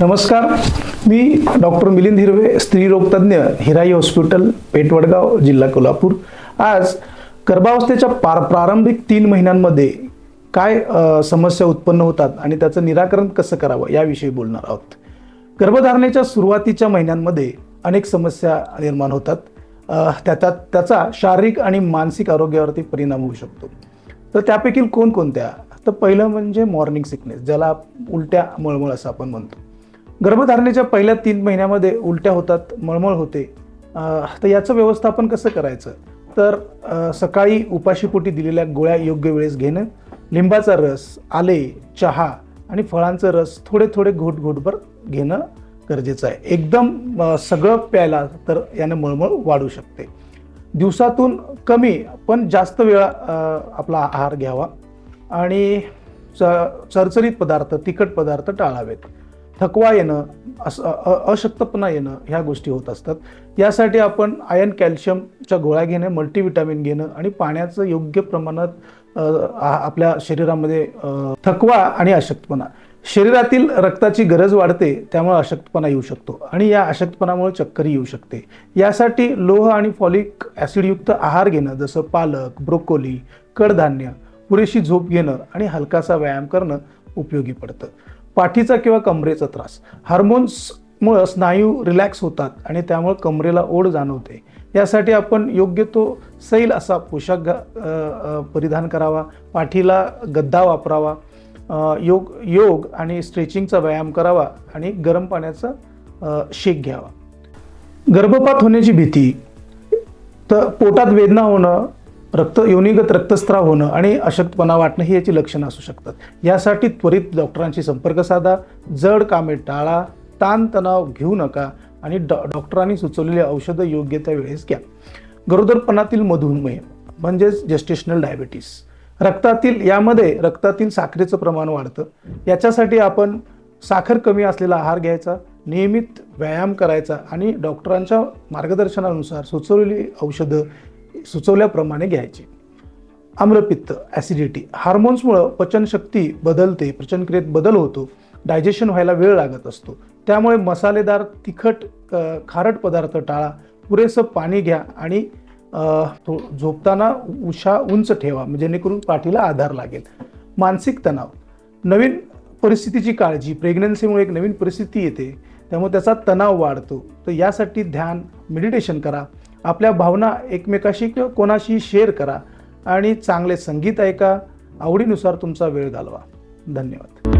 नमस्कार. मी डॉक्टर मिलिंद हिरवे स्त्रीरोगतज्ञ हिराई हॉस्पिटल पेटवडगाव जिल्हा कोल्हापूर. आज गर्भावस्थेच्या पार प्रारंभिक तीन महिन्यांमध्ये काय समस्या उत्पन्न होतात आणि त्याचं निराकरण कसं करावं याविषयी बोलणार आहोत. गर्भधारणेच्या सुरुवातीच्या महिन्यांमध्ये अनेक समस्या निर्माण होतात. त्याचा त्याचा शारीरिक आणि मानसिक आरोग्यावरती परिणाम होऊ शकतो. तर त्यापैकी कोणकोणत्या? तर पहिलं म्हणजे मॉर्निंग सिकनेस ज्याला उलट्या मळमळ असं आपण म्हणतो. गर्भधारणेच्या पहिल्या तीन महिन्यामध्ये उलट्या होतात मळमळ होते. तर याचं व्यवस्थापन कसं करायचं? तर सकाळी उपाशीपोटी दिलेल्या गोळ्या योग्य वेळेस घेणं लिंबाचा रस आले चहा आणि फळांचा रस थोडे थोडे घोट घोटभर घेणं गरजेचं आहे. एकदम सगळं प्यायला तर यानं मळमळ वाढू शकते. दिवसातून कमी पण जास्त वेळा आपला आहार घ्यावा आणि च चरचरीत पदार्थ तिखट पदार्थ टाळावेत. थकवा येणं असं अशक्तपणा येणं ह्या गोष्टी होत असतात. यासाठी आपण आयर्न कॅल्शियमच्या गोळ्या घेणं मल्टीविटॅमिन घेणं आणि पाण्याचं योग्य प्रमाणात आपल्या शरीरामध्ये थकवा आणि अशक्तपणा. शरीरातील रक्ताची गरज वाढते त्यामुळे अशक्तपणा येऊ शकतो आणि या अशक्तपणामुळे चक्कर येऊ शकते. यासाठी लोह आणि फॉलिक ॲसिडयुक्त आहार घेणं जसं पालक ब्रोकोली कडधान्य पुरेशी झोप घेणं आणि हलकासा व्यायाम करणं उपयोगी पडतं. पाठीचा किंवा कमरेचा त्रास. हार्मोन्समुळं स्नायू रिलॅक्स होतात आणि त्यामुळे कमरेला ओढ जाणवते. यासाठी आपण योग्य तो सैल असा पोशाख घा परिधान करावा पाठीला गद्दा वापरावा योग योग आणि स्ट्रेचिंगचा व्यायाम करावा आणि गरम पाण्याचा शेक घ्यावा. गर्भपात होण्याची भीती तर पोटात वेदना होणं रक्त योनिगत रक्तस्त्राव होणं आणि अशक्तपणा वाटणं ही याची लक्षणं असू शकतात. यासाठी त्वरित डॉक्टरांशी संपर्क साधा जड कामे टाळा ताणतणाव घेऊ नका आणि डॉ डॉक्टरांनी सुचवलेली औषधं योग्य त्या वेळेस घ्या. गरोदरपणातील मधुमेह म्हणजेच जेस्टेशनल डायबिटीस रक्तातील यामध्ये रक्तातील साखरेचं प्रमाण वाढतं. याच्यासाठी आपण साखर कमी असलेला आहार घ्यायचा नियमित व्यायाम करायचा आणि डॉक्टरांच्या मार्गदर्शनानुसार सुचवलेली औषधं सुचवल्याप्रमाणे घ्यायची. आम्रपित्त ॲसिडिटी हार्मोन्समुळं पचनशक्ती बदलते पचनक्रियेत बदल होतो डायजेशन व्हायला वेळ लागत असतो. त्यामुळे मसालेदार तिखट खारट पदार्थ टाळा पुरेसं पाणी घ्या आणि झोपताना उशा उंच ठेवा म्हणजे जेणेकरून पाठीला आधार लागेल. मानसिक तणाव. नवीन परिस्थितीची काळजी. प्रेग्नन्सीमुळे एक नवीन परिस्थिती येते. त्यामुळे त्याचा तणाव वाढतो. तर यासाठी ध्यान मेडिटेशन करा. आपल्या भावना एकमेकाशी किंवा कोणाशी शेअर करा आणि चांगले संगीत ऐका. आवडीनुसार तुमचा वेळ घालवा. धन्यवाद.